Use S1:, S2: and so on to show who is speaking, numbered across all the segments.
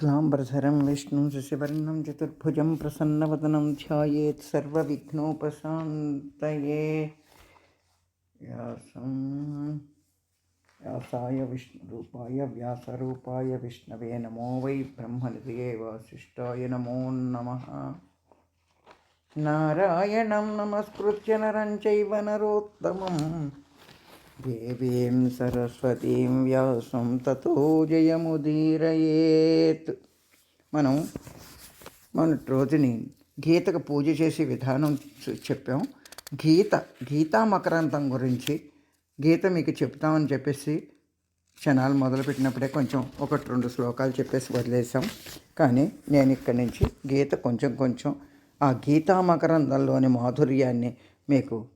S1: शुक्लाम्बरधरं विष्णुं शशिवर्णं चतुर्भुजं प्रसन्नवदनं ध्यायेत् सर्वविघ्नोपशान्तये। व्यासं, व्यासाय विष्णुरूपाय, व्यासरूपाय विष्णवे नमो वै ब्रह्मनिधये वासिष्ठाय नमो नमः। नारायणं नमस्कृत्य नरं चैव नरोत्तमं దేవీం సరస్వతీం వ్యాసం తతో జయముదీరయేత్ మనం మన రోజుని గీతకు పూజ చేసే విధానం చెప్పాం. గీత గీతా మకరంతం గురించి గీత మీకు చెప్తామని చెప్పేసి క్షణాలు మొదలుపెట్టినప్పుడే కొంచెం ఒకటి రెండు శ్లోకాలు చెప్పేసి వదిలేసాం కానీ నేను ఇక్కడి నుంచి గీత కొంచెం కొంచెం ఆ గీతా మకరందంలోని మాధుర్యాన్ని మీకు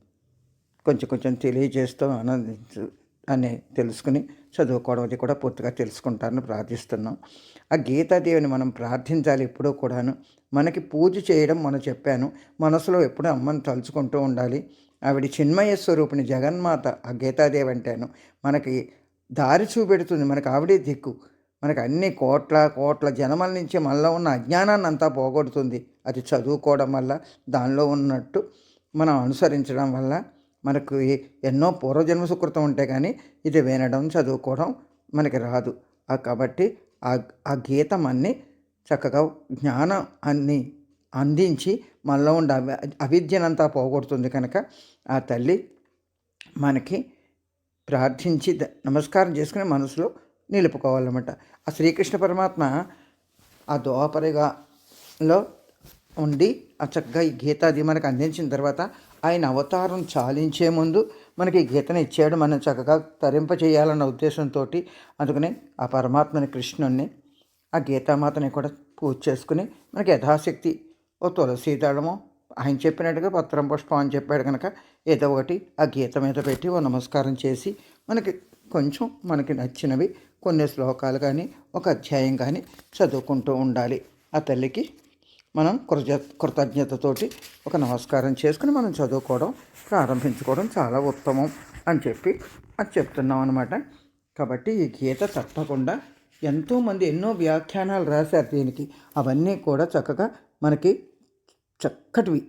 S1: కొంచెం కొంచెం తెలియజేస్తూ ఆనందించు అని తెలుసుకుని చదువుకోవడం అది కూడా పూర్తిగా తెలుసుకుంటారని ప్రార్థిస్తున్నాం. ఆ గీతాదేవిని మనం ప్రార్థించాలి ఎప్పుడూ కూడాను. మనకి పూజ చేయడం మనం చెప్పాను. మనసులో ఎప్పుడూ అమ్మని తలుచుకుంటూ ఉండాలి. ఆవిడ చిన్మయ స్వరూపిణి జగన్మాత ఆ గీతాదేవి అంటాను. మనకి దారి చూపెడుతుంది. మనకి ఆవిడే దిక్కు. మనకు అన్ని కోట్ల కోట్ల జనమల నుంచి మనలో ఉన్న అజ్ఞానాన్ని అంతా పోగొడుతుంది. అది చదువుకోవడం వల్ల దానిలో ఉన్నట్టు మనం అనుసరించడం వల్ల మనకు ఎన్నో పూర్వజన్మ సుకృతం ఉంటే కానీ ఇది వినడం చదువుకోవడం మనకి రాదు. కాబట్టి ఆ గీతం అన్ని చక్కగా జ్ఞానం అన్ని అందించి మనలో ఉండే అవి అవిద్యనంతా పోగొడుతుంది కనుక ఆ తల్లి మనకి ప్రార్థించి ద- నమస్కారం చేసుకుని మనసులో నిలుపుకోవాలన్నమాట. ఆ శ్రీకృష్ణ పరమాత్మ ఆ దోపరిగాలో ఉండి ఆ చక్కగా ఈ గీతాది మనకు అందించిన తర్వాత ఆయన అవతారం చాలించే ముందు మనకి గీతను ఇచ్చాడు. మనం చక్కగా తరింప చేయాలన్న ఉద్దేశంతో అందుకని ఆ పరమాత్మని కృష్ణుణ్ణి ఆ గీతామాతని కూడా పూజ చేసుకుని మనకి యథాశక్తి ఓ తులసి దళము ఆయన చెప్పినట్టుగా పత్రం పుష్పం అని చెప్పాడు కనుక ఏదో ఒకటి ఆ గీత మీద పెట్టి ఓ నమస్కారం చేసి మనకి కొంచెం మనకి నచ్చినవి కొన్ని శ్లోకాలు కానీ ఒక అధ్యాయం కానీ చదువుకుంటూ ఉండాలి. ఆ తల్లికి మనం కృత కృతజ్ఞతతోటి ఒక నమస్కారం చేసుకుని మనం చదువుకోవడం ప్రారంభించుకోవడం చాలా ఉత్తమం అని చెప్పి అది చెప్తున్నాం అనమాట కాబట్టి ఈ గీత తప్పకుండా ఎంతోమంది ఎన్నో వ్యాఖ్యానాలు రాశారు దీనికి. అవన్నీ కూడా చక్కగా మనకి చక్కటివి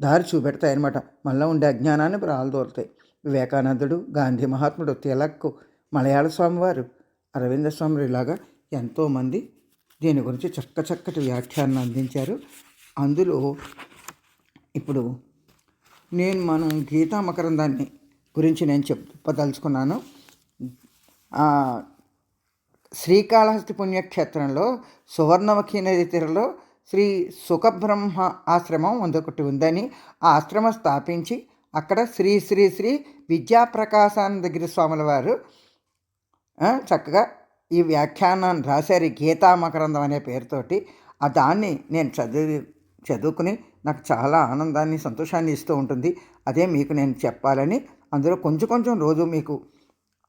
S1: దారి చూపెడతాయి అనమాట మళ్ళీ ఉండే అజ్ఞానాన్ని ప్రాలదోరుతాయి వివేకానందుడు గాంధీ మహాత్ముడు తిలక్ మలయాళ స్వామివారు అరవింద స్వామి ఇలాగా ఎంతోమంది దీని గురించి చక్క చక్కటి వ్యాఖ్యానం అందించారు. అందులో ఇప్పుడు నేను మనం గీతా మకరందాన్ని గురించి నేను చెప్పదలుచుకున్నాను. శ్రీకాళహస్తి పుణ్యక్షేత్రంలో సువర్ణముఖి నది తీరలో శ్రీ సుఖబ్రహ్మ ఆశ్రమం ఒకటి ఉందని ఆ ఆశ్రమం స్థాపించి అక్కడ శ్రీ శ్రీ శ్రీ విద్యాప్రకాశానందగిరి స్వాముల వారు చక్కగా ఈ వ్యాఖ్యానాన్ని రాశారు ఈ గీతా మకరందం అనే పేరుతోటి. ఆ దాన్ని నేను చదివి చదువుకుని నాకు చాలా ఆనందాన్ని సంతోషాన్ని ఇస్తూ ఉంటుంది. అదే మీకు నేను చెప్పాలని అందులో కొంచెం కొంచెం రోజు మీకు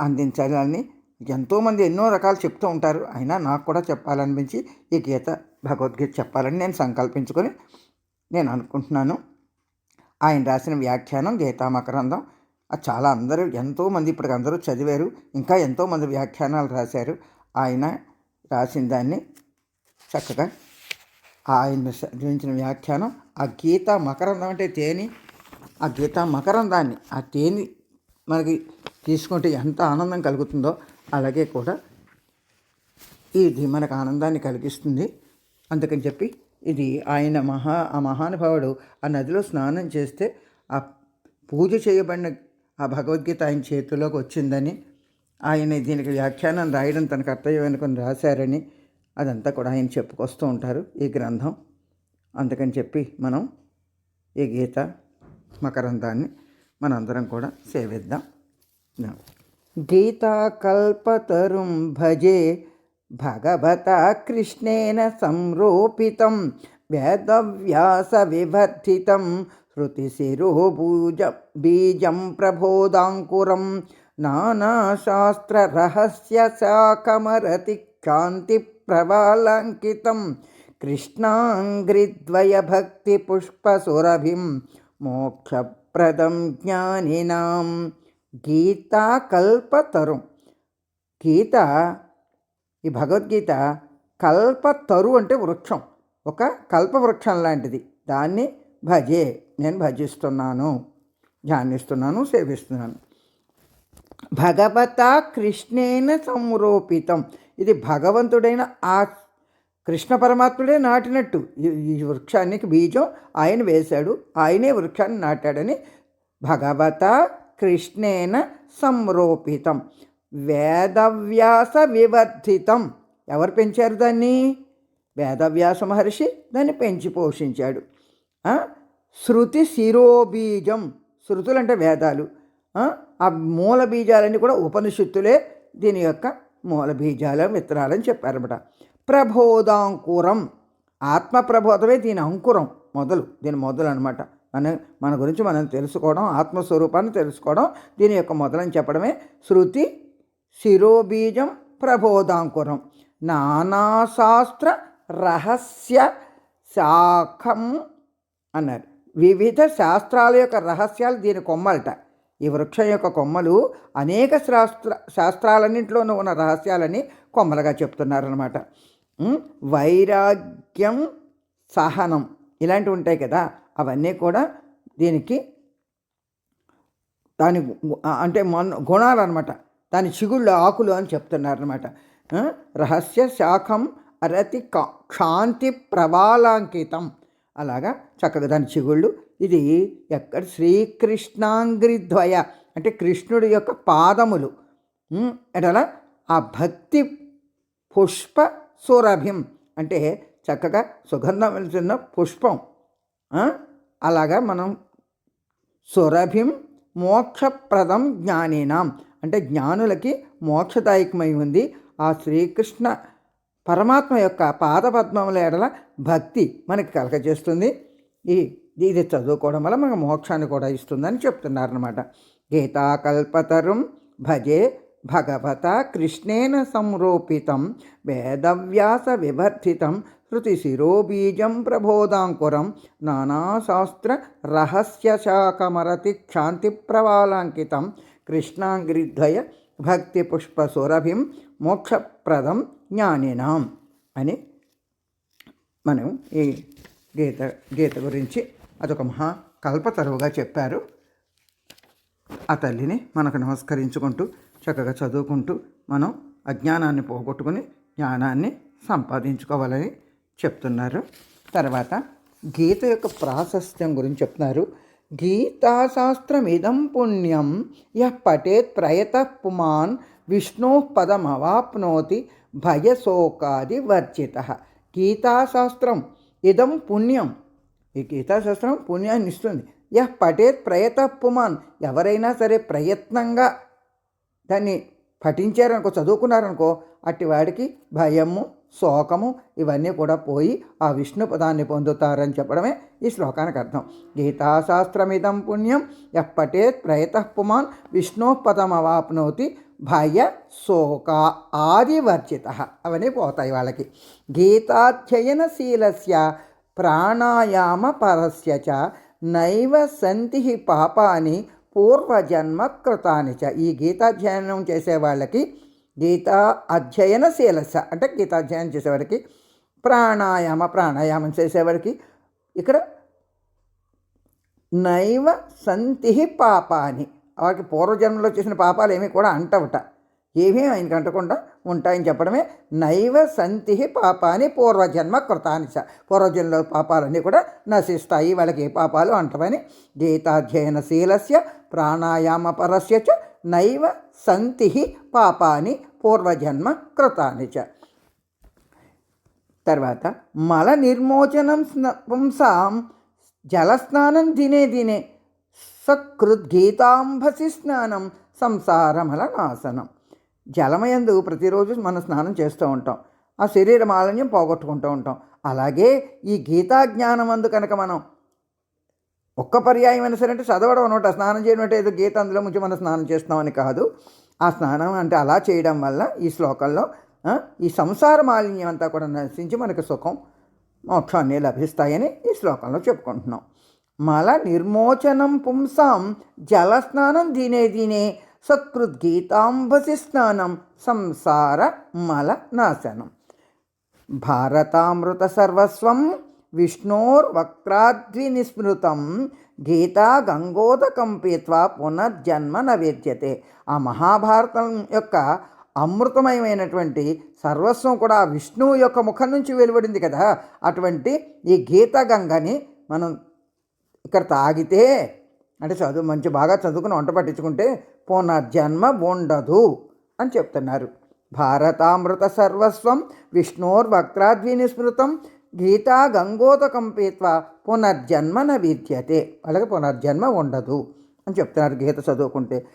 S1: అందించాలని ఎంతోమంది ఎన్నో రకాలు చెప్తూ ఉంటారు. అయినా నాకు కూడా చెప్పాలనిపించి ఈ గీత భగవద్గీత చెప్పాలని నేను సంకల్పించుకొని నేను అనుకుంటున్నాను. ఆయన రాసిన వ్యాఖ్యానం గీతా మకరందం అది చాలా అందరూ ఎంతోమంది ఇప్పటికి అందరూ చదివారు. ఇంకా ఎంతోమంది వ్యాఖ్యానాలు రాశారు. ఆయన రాసిన దాన్ని చక్కగా ఆయన చదివించిన వ్యాఖ్యానం ఆ గీత మకరందం అంటే తేని ఆ గీత మకరందాన్ని ఆ తేని మనకి తీసుకుంటే ఎంత ఆనందం కలుగుతుందో అలాగే కూడా ఇది మనకు ఆనందాన్ని కలిగిస్తుంది. అందుకని చెప్పి ఇది ఆయన మహా ఆ మహానుభావుడు ఆ నదిలో స్నానం చేస్తే ఆ పూజ చేయబడిన ఆ భగవద్గీత ఆయన చేతిలోకి వచ్చిందని ఆయన దీనికి వ్యాఖ్యానం రాయడం తన కర్తవ్యం అనుకుని రాశారని అదంతా కూడా ఆయన చెప్పుకొస్తూ ఉంటారు ఈ గ్రంథం. అందుకని చెప్పి మనం ఈ గీత మకరందాన్ని మనందరం కూడా సేవిద్దాం. గీతాకల్పతరుం భజే భగవత కృష్ణేన సంరూపితం వేదవ్యాస వివర్ధితం శృతిశిరోభూజ బీజం ప్రబోధాంకురం నానాశాస్త్రరహస్య శాకమరతి కాంతి ప్రవాలంకితం కృష్ణాంగ్రిద్వయభక్తిపుష్పసురభిం మోక్షప్రదం జ్ఞానినాం గీతా కల్పతరం గీత ఈ భగవద్గీత కల్పతరు అంటే వృక్షం ఒక కల్పవృక్షం లాంటిది. దాన్ని భజే నేను భజిస్తున్నాను ధ్యానిస్తున్నాను సేవిస్తున్నాను. భగవత కృష్ణేన సంరోపితం. ఇది భగవంతుడైన ఆ కృష్ణ పరమాత్ముడే నాటినట్టు. ఈ- వృక్షానికి బీజం ఆయన వేశాడు. ఆయనే వృక్షాన్ని నాటాడని భగవత కృష్ణేన సంరోపితం. వేదవ్యాస వివర్ధితం. ఎవరు పెంచారు దాన్ని? వేదవ్యాస మహర్షి దాన్ని పెంచి పోషించాడు. శృతి శిరోబీజం. శృతులు అంటే వేదాలు. ఆ? మూల బీజాలన్నీ కూడా ఉపనిషత్తులే దీని యొక్క మూల బీజాల విత్తనాలని చెప్పారన్నమాట. ప్రబోధాంకురం. ఆత్మ ప్రబోధమే దీని అంకురం మొదలు దీని మొదలు అనమాట మన మన గురించి మనం తెలుసుకోవడం ఆత్మస్వరూపాన్ని తెలుసుకోవడం దీని యొక్క మొదలని చెప్పడమే శృతి శిరోబీజం ప్రబోధాంకురం. నానాశాస్త్ర రహస్య శాఖం అన్నారు. వివిధ శాస్త్రాల యొక్క రహస్యాలు దీని కొమ్మలట. ఈ వృక్షం యొక్క కొమ్మలు అనేక శాస్త్ర శాస్త్రాలన్నింటిలోనూ ఉన్న రహస్యాలని కొమ్మలుగా చెప్తున్నారనమాట వైరాగ్యం సహనం ఇలాంటివి ఉంటాయి కదా అవన్నీ కూడా దీనికి దాని అంటే మన గుణాలు అనమాట దాని చిగుళ్ళు ఆకులు అని చెప్తున్నారనమాట రహస్య శాఖం అరతి కా- క్షాంతి ప్రవాలాంకితం. అలాగా? చక్కగా దాని చిగుళ్ళు. ఇది ఎక్కడ? శ్రీకృష్ణాంగ్రిద్వయ. అంటే కృష్ణుడి యొక్క పాదములు. ఉమ్, ఆ భక్తి పుష్ప సురభిం అంటే చక్కగా సుగంధం వెళ్తున్న పుష్పం. అలాగా మనం సురభిం మోక్షప్రదం జ్ఞానినాం. అంటే జ్ఞానులకి మోక్షదాయకమై ఉంది. ఆ శ్రీకృష్ణ పరమాత్మ యొక్క పాదపద్మముల ఎడల భక్తి మనకి కలగజేస్తుంది. ఈ ఇది చదువుకోవడం వల్ల మనకు మోక్షాన్ని కూడా ఇస్తుందని చెప్తున్నారనమాట గీతాకల్పతరుం భజే భగవత కృష్ణేన సంరూపితం వేదవ్యాస వివర్ధితం శృతిశిరోబీజం ప్రబోధాంకురం నానాశాస్త్ర రహస్యశాఖమరతి క్షాంతి ప్రవాలాంకితం కృష్ణాంగ్రిద్వయ భక్తి పుష్పసురభిం మోక్షప్రదం జ్ఞానినాం అని మనం ఈ గీత గీత గురించి అదొక మహా కల్పతరువుగా చెప్పారు. ఆ తల్లిని మనకు నమస్కరించుకుంటూ చక్కగా చదువుకుంటూ మనం అజ్ఞానాన్ని పోగొట్టుకుని జ్ఞానాన్ని సంపాదించుకోవాలని చెప్తున్నారు. తర్వాత గీత యొక్క ప్రాశస్త్యం గురించి చెప్తున్నారు. గీతాశాస్త్రం ఇదం పుణ్యం యః పఠేత్ ప్రయత పుమాన్ విష్ణో పదమవాప్నోతి భయశోకాది వర్జిత. గీతాశాస్త్రం ఇదం పుణ్యం. ఈ గీతాశాస్త్రం పుణ్యాన్ని ఇస్తుంది. యహ్ పఠేత్ ప్రయత పుమాన్ ఎవరైనా సరే ప్రయత్నంగా దాన్ని పఠించారనుకో చదువుకున్నారనుకో అట్టి వాడికి భయము శోకము ఇవన్నీ కూడా పోయి ఆ విష్ణు పదాన్ని పొందుతారని చెప్పడమే ఈ శ్లోకానికి అర్థం. గీతాశాస్త్రమిదం పుణ్యం. ఎప్పటే ప్రయత పుమాన్ విష్ణు పదమవాప్నోతి భయ శోక ఆదివర్జిత అవన్నీ పోతాయి వాళ్ళకి. గీతాధ్యయనశీలస్య ప్రాణాయామ పరస్య చ నైవ సంతి పాపాని పూర్వజన్మ కృతాని చ. ఈ గీతాధ్యయనం చేసే వాళ్ళకి గీతా అధ్యయనశీలస అంటే గీతాధ్యయనం చేసేవాడికి ప్రాణాయామ ప్రాణాయామం చేసేవాడికి ఇక్కడ నైవ సంతి పాపాని వాడికి పూర్వజన్మలో చేసిన పాపాలు ఏమీ కూడా అంటవట. ఏమీ ఆయనకి అంటకుండా ఉంటాయని చెప్పడమే నైవ సంతి పాపాని పూర్వజన్మ కృతాని చ పూర్వజన్మలో పాపాలన్నీ కూడా నశిస్తాయి. వాళ్ళకి ఏ పాపాలు అంటవని గీతాధ్యయనశీలస్య ప్రాణాయామ పరస్య చ నైవ సంతి పాపాని పూర్వజన్మ కృతాని చ. తర్వాత మల నిర్మోచనం స్న- పుంసాం జలస్నానం దినే దినే సకృద్గీతాంభసి స్నానం సంసారమల నాశనం జలమయందు ప్రతిరోజు మనం స్నానం చేస్తూ ఉంటాం. ఆ శరీర మాలిన్యం పోగొట్టుకుంటూ ఉంటాం. అలాగే ఈ గీతా జ్ఞానం అందు కనుక మనం ఒక్క పర్యాయం అయినా సరే అంటే చదవడం అనమాట. స్నానం చేయడం అంటే ఏదో గీత అందులో ముంచి మనం స్నానం చేస్తామని కాదు. ఆ స్నానం అంటే అలా చేయడం వల్ల ఈ శ్లోకంలో ఈ సంసార మాలిన్యం అంతా కూడా నశించి మనకు సుఖం మోక్షాన్ని లభిస్తాయని ఈ శ్లోకంలో చెప్పుకుంటున్నాం. మల నిర్మోచనం పుంసాం జలస్నానం దీనే దీనే సకృద్గీతాంబసి స్నానం సంసార మల నాశనం. భారతామృత సర్వస్వం విష్ణోర్వక్త్రాద్వినిస్మృతం గీతా గంగోదకం పీత్వా పునర్జన్మ నవేద్యతే. ఆ మహాభారతం యొక్క అమృతమయమైనటువంటి సర్వస్వం కూడా విష్ణువు యొక్క ముఖం నుంచి వెలువడింది కదా. అటువంటి ఈ గీత గంగని మనం ఇక్కడ తాగితే అంటే చదువు మంచి బాగా చదువుకుని వంట పట్టించుకుంటే పునర్జన్మ ఉండదు అని చెప్తున్నారు. భారతామృత సర్వస్వం విష్ణోర్వక్త్రాద్విని స్మృతం గీతా గంగోదకం పీత్వ పునర్జన్మ న విద్యతే అలాగే పునర్జన్మ ఉండదు అని చెప్తున్నారు గీత చదువుకుంటే.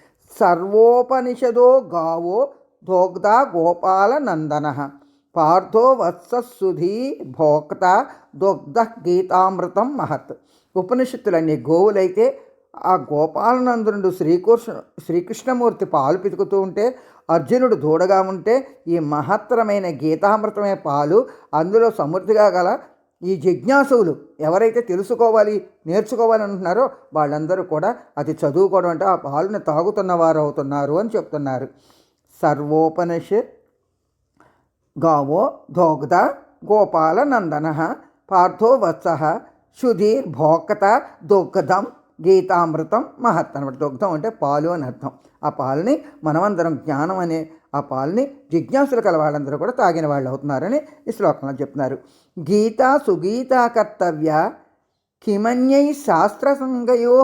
S1: సర్వోపనిషదో గావో దోగ్ధా గోపాల నందన పార్థో వత్ససుధీ భోక్త దొగ్ధ గీతామృతం మహత్. ఉపనిషత్తులన్నీ గోవులైతే ఆ గోపాలనందునుడు శ్రీకృష్ణ శ్రీకృష్ణమూర్తి పాలు పితుకుతూ ఉంటే అర్జునుడు దూడగా ఉంటే ఈ మహత్తరమైన గీతామృతమే పాలు అందులో సమృద్ధిగా గల ఈ జిజ్ఞాసువులు ఎవరైతే తెలుసుకోవాలి నేర్చుకోవాలి అంటున్నారో వాళ్ళందరూ కూడా అది చదువుకోవడం అంటే ఆ పాలుని తాగుతున్న వారు అవుతున్నారు అని చెప్తున్నారు. సర్వోపనిషత్ గావో దోగ్ధ గోపాల నందన పార్థో వత్స సుధీర్ భోక్త దుగ్ధం గీతామృతం మహత్ అనమాట దుగ్ధం అంటే పాలు అని అర్థం. ఆ పాలని మనమందరం జ్ఞానం అనే ఆ పాలని జిజ్ఞాసులు కల వాళ్ళందరూ కూడా తాగిన వాళ్ళు అవుతున్నారని ఈ శ్లోకంలో చెప్తున్నారు. గీత సుగీత కర్తవ్య కిమన్యై శాస్త్ర సంగయో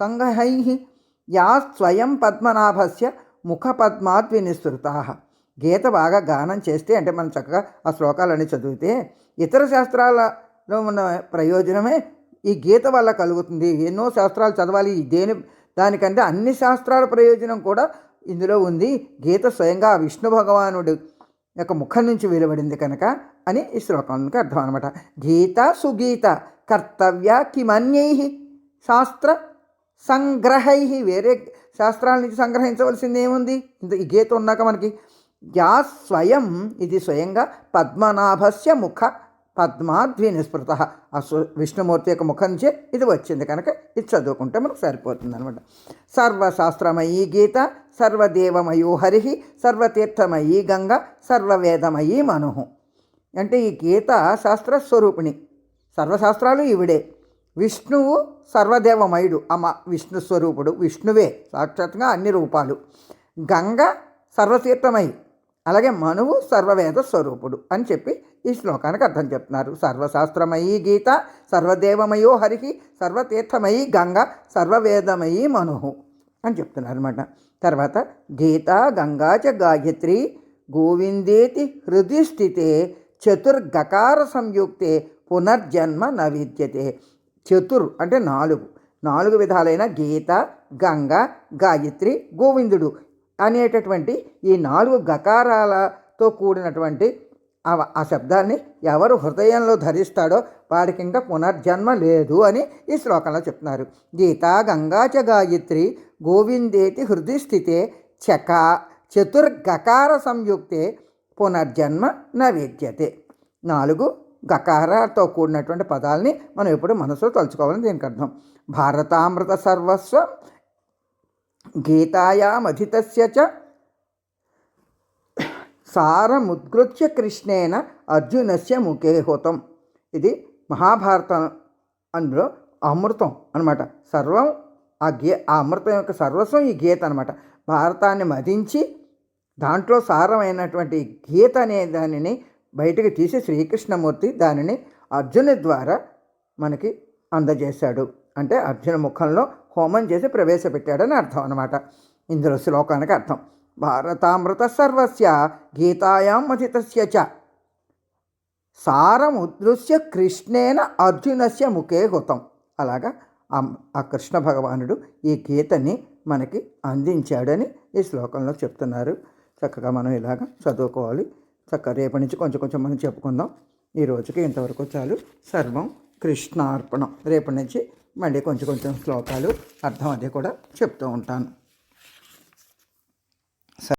S1: సంగహై యా స్వయం పద్మనాభస్య ముఖ పద్మాద్వినిసృతా గీత బాగా గానం చేస్తే అంటే మనం చక్కగా ఆ శ్లోకాలన్నీ చదివితే ఇతర శాస్త్రాల ఉన్న ప్రయోజనమే ఈ గీత వల్ల కలుగుతుంది. ఎన్నో శాస్త్రాలు చదవాలి. దేని దానికంటే అన్ని శాస్త్రాల ప్రయోజనం కూడా ఇందులో ఉంది. గీత స్వయంగా విష్ణు భగవానుడు యొక్క ముఖం నుంచి వెలువడింది కనుక అని ఈ శ్లోకానికి అర్థం అనమాట గీత సుగీత కర్తవ్య కిమన్యై శాస్త్ర సంగ్రహై. వేరే శాస్త్రాల నుంచి సంగ్రహించవలసింది ఏముంది? ఇంత ఈ గీత ఉన్నాక మనకి యా స్వయం ఇది స్వయంగా పద్మనాభస్య ముఖ పద్మాద్వి నిస్పృత ఆ విష్ణుమూర్తి యొక్క ముఖం నుంచే ఇది వచ్చింది కనుక ఇది చదువుకుంటే మనకు సరిపోతుంది అనమాట సర్వశాస్త్రమయీ గీత సర్వదేవమయో హరి సర్వతీర్థమయీ గంగ సర్వవేదమయీ మనుహు. అంటే ఈ గీత శాస్త్ర స్వరూపిణి. సర్వశాస్త్రాలు ఈవిడే. విష్ణువు సర్వదేవమయుడు. అమ్మ విష్ణు స్వరూపుడు. విష్ణువే. సాక్షాత్గా అన్ని రూపాలు. గంగ సర్వతీర్థమై అలాగే మనువు సర్వవేద స్వరూపుడు అని చెప్పి ఈ శ్లోకానికి అర్థం చెప్తున్నారు. సర్వశాస్త్రమయీ గీత సర్వదేవమయో హరికి సర్వతీర్థమయీ గంగ సర్వవేదమయీ మనుహు అని చెప్తున్నారు అనమాట తర్వాత గీత గంగా చ గాయత్రి గోవిందేతి హృది స్థితే చతుర్గకార సంయుక్తే పునర్జన్మ నవిద్యతే. చతుర్ అంటే నాలుగు. నాలుగు విధాలైన గీత గంగ గాయత్రి గోవిందుడు అనేటటువంటి ఈ నాలుగు గకారాలతో కూడినటువంటి ఆ ఆ శబ్దాన్ని ఎవరు హృదయంలో ధరిస్తాడో వాడికి ఇంకా పునర్జన్మ లేదు అని ఈ శ్లోకంలో చెప్తున్నారు. గీత గంగాచ గాయత్రి గోవిందేతి హృది స్థితే చక చతుర్గకార సంయుక్తే పునర్జన్మ న విద్యతే నాలుగు గకారతో కూడినటువంటి పదాలని మనం ఎప్పుడు మనసులో తలుచుకోవాలని దీనికి అర్థం భారతామృత సర్వస్వం గీతాయామధితస్య చ. సారముద్గృత్య కృష్ణేన అర్జునస్య ముఖే హోతం ఇది మహాభారతం అందులో అమృతం అనమాట సర్వం ఆ గే ఆ అమృతం యొక్క సర్వస్వం ఈ గీత అనమాట భారతాన్ని మదించి దాంట్లో సారమైనటువంటి గీత అనే దానిని బయటకు తీసి శ్రీకృష్ణమూర్తి దానిని అర్జుని ద్వారా మనకి అందజేశాడు. అంటే అర్జున ముఖంలో హోమం చేసి ప్రవేశపెట్టాడని అర్థం అనమాట ఇందులో శ్లోకానికి అర్థం. భారతామృత సర్వస్య గీతాయాం మథితస్య చ. సారముదృశ్య కృష్ణేన అర్జునస్య ముఖే హుతం. అలాగా ఆ ఆ కృష్ణ భగవానుడు ఈ గీతని మనకి అందించాడని ఈ శ్లోకంలో చెప్తున్నారు. చక్కగా మనం ఇలాగ చదువుకోవాలి. చక్కగా రేపటి నుంచి కొంచెం కొంచెం మనం చెప్పుకుందాం. ఈ రోజుకి ఇంతవరకు చాలు. సర్వం కృష్ణార్పణం. రేపటి నుంచి మళ్ళీ కొంచెం కొంచెం శ్లోకాలు అర్థం అది కూడా చెప్తూ ఉంటాను.